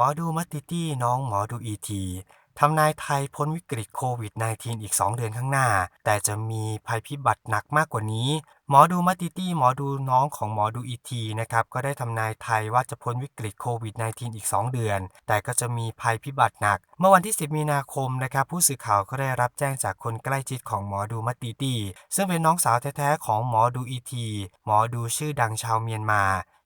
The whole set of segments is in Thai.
มอดูมัตติตี้น้องหมอดูอีทีทำนายไทยพ้นวิกฤตโควิด -19 อีก 2 เดือนข้างหน้า แต่จะมีภัยพิบัติหนักมากกว่านี้ หมอดูมัตติตี้หมอดูน้องของหมอดูอีทีนะครับ ก็ได้ทำนายไทยว่าจะพ้นวิกฤตโควิด -19 อีก 2 เดือน แต่ก็จะมีภัยพิบัติหนัก เมื่อวันที่ 10 มีนาคมนะครับ ผู้สื่อข่าวก็ได้รับแจ้งจากคนใกล้ชิดของหมอดูมัตติตี้ซึ่งเป็นน้องสาวแท้ๆของหมอดูอีทีหมอดูชื่อดังชาวเมียนมา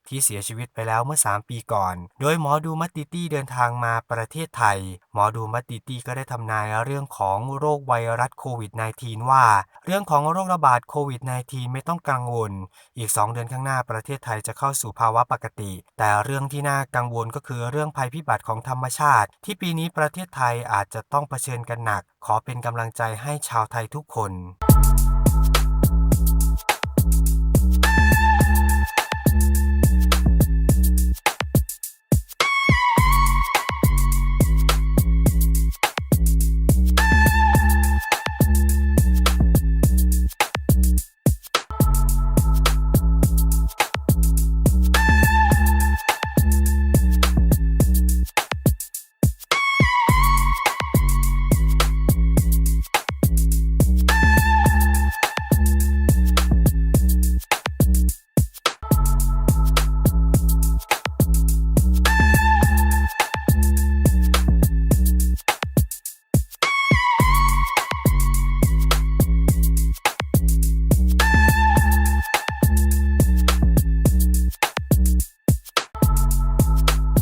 ที่เสียชีวิตไปแล้วเมื่อ 3 ปีก่อน โดยหมอดูมัตติตี้เดินทางมาประเทศไทย หมอดูมัตติตี้ก็ได้ทำนายเรื่องของโรคไวรัสโควิด -19 ว่า เรื่องของโรคระบาดโควิด -19 ไม่ต้องกังวล อีก 2 เดือนข้างหน้าประเทศไทยจะเข้าสู่ภาวะปกติ แต่เรื่องที่น่ากังวลก็คือเรื่องภัยพิบัติของธรรมชาติ ที่ปีนี้ประเทศไทยอาจจะต้องเผชิญกันหนัก ขอเป็นกำลังใจให้ชาวไทยทุกคน